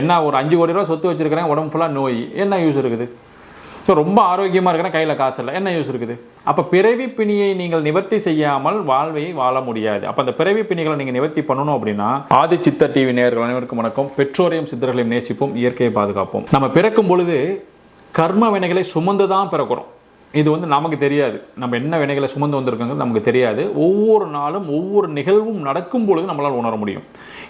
என்ன ஒரு அஞ்சு கோடி ரூபா சொத்து வச்சிருக்கிறேன் உடம்பு ஃபுல்லாக நோய். என்ன யூஸ் இருக்குது? ஸோ ரொம்ப ஆரோக்கியமாக இருக்கிறேன் கையில் காசு இல்லை. என்ன யூஸ் இருக்குது? அப்போ பிறவி பிணியை நீங்கள் நிவர்த்தி செய்யாமல் வாழ்வை வாழ முடியாது. அப்போ அந்த பிறவி பிணிகளை நீங்கள் நிவர்த்தி பண்ணணும் அப்படின்னா ஆதி சித்த டிவி நேயர்கள் அனைவருக்கும் வணக்கம். பெற்றோரையும் சித்தர்களையும் நேசிப்போம் இயற்கையை பாதுகாப்போம். நம்ம பிறக்கும் பொழுது கர்ம வினைகளை சுமந்து தான் பிறக்கிறோம். இது வந்து நமக்கு தெரியாது. நம்ம என்ன வினைகளை சுமந்து வந்திருக்கோங்கிறது நமக்கு தெரியாது. ஒவ்வொரு நாளும் ஒவ்வொரு நிகழ்வும் நடக்கும் பொழுது நம்மளால் உணர முடியும்.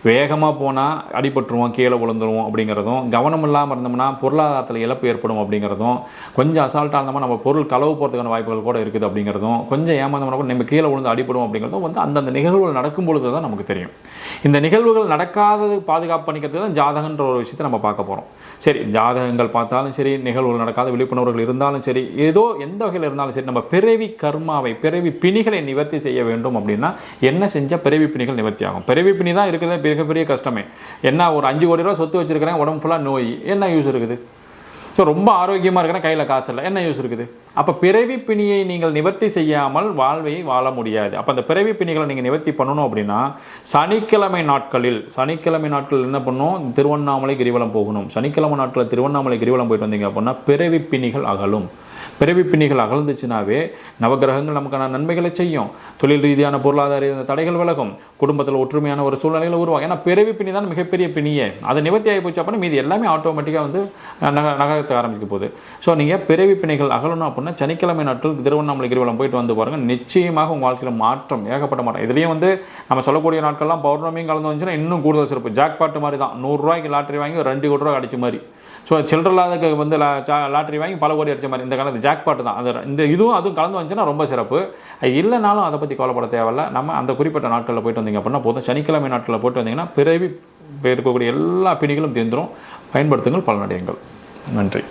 வேகமாக போனால் அடிபட்டுருவோம் கீழே விழுந்துருவோம் அப்படிங்கிறதும் கவனம் இல்லாமல் இருந்தோம்னா பொருளாதாரத்தில் இழப்பு ஏற்படும் அப்படிங்கிறதும் கொஞ்சம் அசால்ட்டாக இருந்தோம்னா நம்ம பொருள் களவு போகிறதுக்கான வாய்ப்புகள் கூட இருக்குது அப்படிங்கிறதும் கொஞ்சம் ஏமாந்தோம்னா கூட நம்ம கீழே விழுந்து அடிபடும் அப்படிங்கிறதும் வந்து அந்தந்த நிகழ்வுகள் நடக்கும் பொழுது தான் நமக்கு தெரியும். இந்த நிகழ்வுகள் நடக்காதது பாதுகாப்பு பண்ணிக்கிறது தான் ஜாதகன்ற ஒரு விஷயத்தை நம்ம பார்க்க போகிறோம் சரி ஜாதகங்கள் பார்த்தாலும் சரி நிகழ்வுகள் நடக்காத விழிப்புணர்வுகள் இருந்தாலும் சரி ஏதோ எந்த எந்த வகையில் இருந்தாலும் சரி நம்ம பிறவி கர்மாவை பிறவி பிணிகளை நிவர்த்தி செய்ய வேண்டும் அப்படின்னா என்ன செஞ்சால் பிறவி பிணிகள் நிவர்த்தி ஆகும்? பிறவி பிணி தான் இருக்கிறது மிகப்பெரிய கஷ்டமே. என்ன ஒரு அஞ்சு கோடி ரூபா சொத்து வச்சுருக்கிறேன் உடம்பு ஃபுல்லாக நோய். என்ன யூஸ் இருக்குது? ஸோ ரொம்ப ஆரோக்கியமாக இருக்கிறேன் கையில் காசு இல்லை. என்ன யூஸ் இருக்குது? அப்போ பிறவி பிணியை நீங்கள் நிவர்த்தி செய்யாமல் வாழ்வை வாழ முடியாது. அப்போ அந்த பிறவி பிணிகளை நீங்கள் நிவர்த்தி பண்ணணும் அப்படின்னா சனிக்கிழமை நாட்களில் சனிக்கிழமை நாட்களில் என்ன பண்ணணும் திருவண்ணாமலை கிரிவலம் போகணும். சனிக்கிழமை நாட்களில் திருவண்ணாமலை கிரிவலம் போயிட்டு வந்தீங்க அப்படின்னா பிறவி பிணிகள் அகலும். பிறவி பிணிகள் அகழ்ந்துச்சுனாவே நவகிரகங்கள் நமக்கான நன்மைகளை செய்யும். தொழில் ரீதியான பொருளாதார தடைகள் விலகும். குடும்பத்தில் ஒற்றுமையான ஒரு சூழ்நிலைகளை உருவாகும் ஏன்னா பிறவி பிணி தான் மிகப்பெரிய பிணியே. அது நிவர்த்தி ஆகி போச்சு அப்படின்னா மீதி எல்லாமே ஆட்டோமேட்டிக்காக வந்து நக நகரத்தை ஆரம்பிக்க போகுது. ஸோ நீங்கள் பிறவி பிணிகள் அகலணும் அப்படின்னா சனிக்கிழமை நாட்கள் திருவண்ணாமலை கிரிவலம் போயிட்டு வந்து பாருங்கள் நிச்சயமாக உங்கள் வாழ்க்கையில் மாற்றம் ஏகப்பட்ட மாற்றம். இதுலேயும் வந்து நம்ம சொல்லக்கூடிய நாட்கள்லாம் பௌர்ணமியும் கலந்து வந்துச்சுன்னா இன்னும் கூடுதல் சிறப்பு. ஜாக்பாட்டு மாதிரி தான். நூறுரூவாய்க்கு லாட்டரி வாங்கி ஒரு ரெண்டு கோடி ரூபா அடிச்ச மாதிரி. ஸோ சில்லறலாதக்கு வந்து லா- வாங்கி பல கோடி அடிச்ச மாதிரி. இந்த காலத்து ஜாக்பாட்டு தான். அது இந்த இதுவும் அதுவும் கலந்து வந்துச்சுன்னா ரொம்ப சிறப்பு. இல்லைனாலும் அதை பற்றி கவலைப்பட தேவையில்ல. நம்ம அந்த குறிப்பிட்ட நாட்களில் போயிட்டு வந்தீங்க அப்படின்னா போதும். சனிக்கிழமை நாட்களில் போயிட்டு வந்தீங்கன்னா பிறவி இருக்கக்கூடிய எல்லா பிணிகளும் தீர்ந்துரும். பயன்படுத்துங்கள் பலனடையுங்கள். நன்றி.